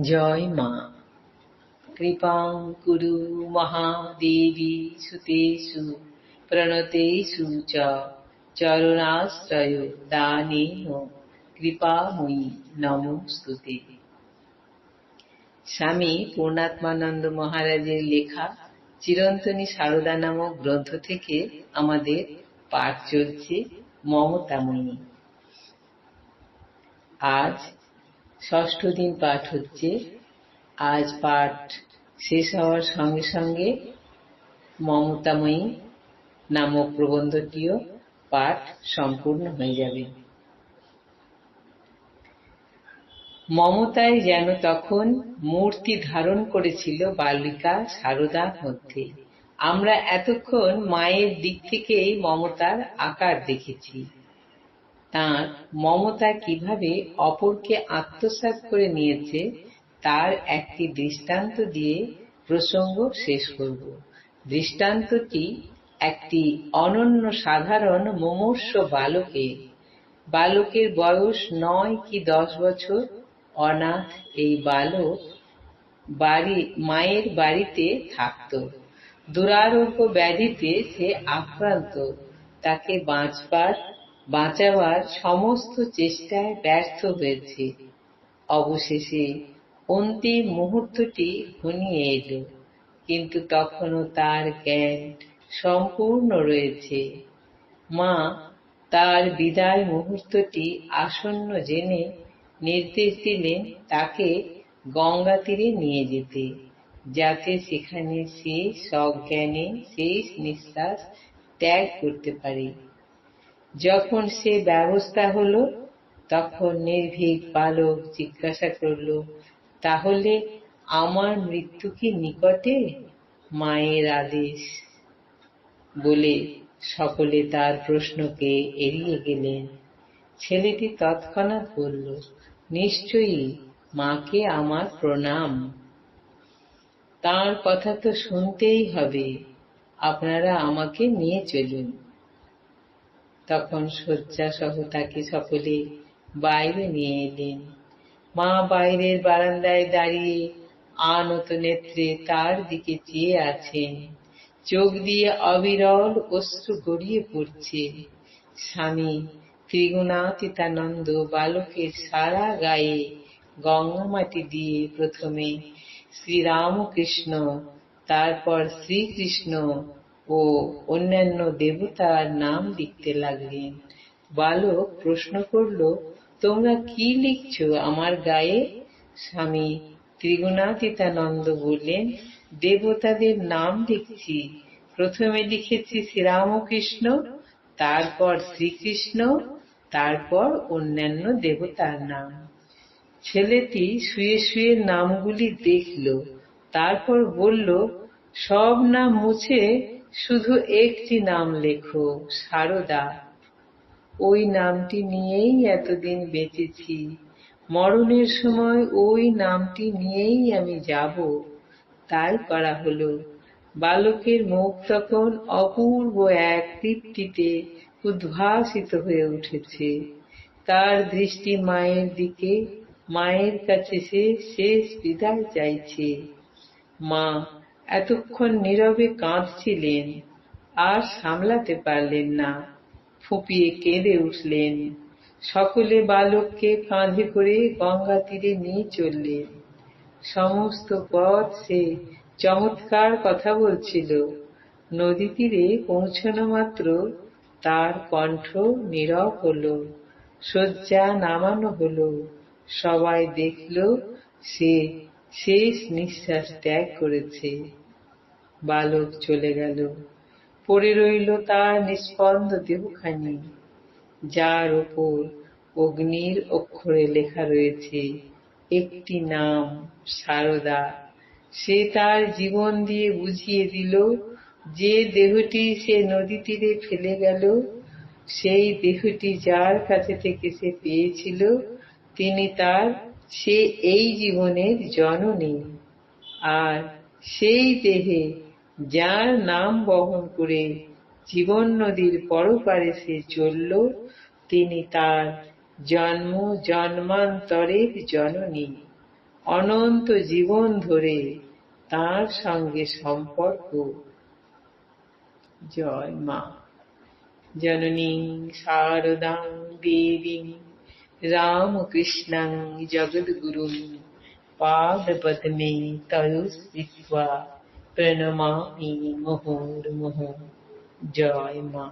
জয় মা। কৃপাং কুরু মহাদেবী সুতেষু, প্রণতেষু চ, চরণাশ্রয় দানেন কৃপাময়ী নমস্তুতে স্বামী পূর্ণাত্মানন্দ মহারাজের লেখা চিরন্তনী সারদা নামক গ্রন্থ থেকে আমাদের পাঠ চলছে মমতাময়ী। আজ ষষ্ঠ দিন পাঠ হচ্ছে। আজ পাঠ শেষ হওয়ার সঙ্গে সঙ্গে মমতাময়ী নামক প্রবন্ধটিও পাঠ সম্পূর্ণ হয়ে যাবে। মমতায় যেন তখন মূর্তি ধারণ করেছিল বালিকা সারদার মধ্যে। আমরা এতক্ষণ মায়ের দিক থেকেই মমতার আকার দেখেছি। তার মমতা কীভাবে অপরকে আত্মসাৎ করে নিয়েছে, তার একটি দৃষ্টান্ত দিয়ে প্রসঙ্গ শেষ করব। দৃষ্টান্তটি একটি অনন্য সাধারণ মুমূর্ষ বালকের। বালকের বয়স নয় কি দশ বছর? অনাথ এই বালক বাড়ি, মায়ের বাড়িতে থাকত। দুরারোগ্য ব্যাধিতে সে আক্রান্ত। তাকে বাঁচবার বাঁচাবার সমস্ত চেষ্টায় ব্যর্থ হয়েছে। অবশেষে অন্তিম মুহূর্তটি ঘনিয়ে এলো, কিন্তু তখনও তার জ্ঞান সম্পূর্ণ রয়েছে। মা, তার বিদায় মুহূর্তটি আসন্ন জেনে নির্দেশ দিলেন তাকে গঙ্গা তীরে নিয়ে যেতে, যাতে সেখানে সে সজ্ঞানে শেষ নিঃশ্বাস ত্যাগ করতে পারে। যখন সে ব্যবস্থা হলো, তখন নির্ভীক বালক জিজ্ঞাসা করল, তাহলে আমার মৃত্যু কি নিকটে? মায়ের আদেশ। বলে সকলে তার প্রশ্নকে এড়িয়ে গেলেন। ছেলেটি তৎক্ষণাৎ বলল, নিশ্চয়ই মাকে আমার প্রণাম। তার কথা তো শুনতেই হবে। আপনারা আমাকে নিয়ে চলুন। তখন শয্যা সহ তাকে সকলে বাইরে নিয়ে এলেন। মা বাইরের বারান্দায় দাঁড়িয়ে আনত নেত্রে তার দিকে চেয়ে আছেন। চোখ দিয়ে অবিরল অশ্রু গড়িয়ে পড়ছে। স্বামী ত্রিগুণাতীতানন্দ বালকের সারা গায়ে গঙ্গা মাটি দিয়ে প্রথমে শ্রীরামকৃষ্ণ, তারপর শ্রীকৃষ্ণ ও অন্যান্য দেবতার নাম লিখতে লাগলেন। বালক প্রশ্ন করল, তোমরা কি লিখছ আমার গায়ে? স্বামী ত্রিগুণাতীতানন্দ বললেন, দেবতাদের নাম লিখছি। প্রথমে লিখেছি শ্রীরামকৃষ্ণ, তারপর শ্রীকৃষ্ণ, তারপর অন্যান্য দেবতার নাম। ছেলেটি শুয়ে শুয়ে নামগুলি দেখল, তারপর বলল, সব নাম মুছে শুধু একটি নাম লেখো, সারদা। ওই নামটি নিয়েই এতদিন বেঁচেছি। মরণের সময় ওই নামটি নিয়েই আমি যাব। তাই করা হলো। বালকের মুখ তখন অপূর্ব এক তৃপ্তিতে উদ্ভাসিত হয়ে উঠেছে। তার দৃষ্টি মায়ের দিকে, মায়ের কাছে সে শেষ বিদায় চাইছে। মা এতক্ষণ নীরবে কাঁদছিলেন, আর সামলাতে পারলেন না। ফুপিয়ে কেঁদে উঠলেন। সকলে বালককে কাঁধে করে গঙ্গা তীরে নিয়ে চললেন। সমস্ত পথ সে চমৎকার কথা বলছিল। নদী তীরে পৌঁছানো মাত্র তার কণ্ঠ নীরব হলো, শয্যা নামানো হলো। সবাই দেখল সে শেষ নিঃশ্বাস ত্যাগ করেছে। বালক চলে গেল। পড়ে রইল তার নিষ্পন্দ দেহখানি, যার ওপর অগ্নির অক্ষরে লেখা রয়েছে, একটি নাম সারদা। সে তার জীবন দিয়ে বুঝিয়ে দিল, যে দেহটি সে নদী তীরে ফেলে গেল, সেই দেহটি যার কাছে থেকে সে পেয়েছিল, তিনি তার সে এই জীবনের জননী। আর সেই দেহে যার নাম বহন করে জীবন নদীর পরপারে সে চলল, তিনি তার জন্ম জন্মান্তরের জননী। অনন্ত জীবন ধরে তার সঙ্গে সম্পর্ক। জয় মা। জননী শারদাং দেবী রামকৃষ্ণং জগদ্গুরুং পাদপদ্মে তয়ুস্থিত্বা প্রণমামি মুহুর্মুহু জয় মা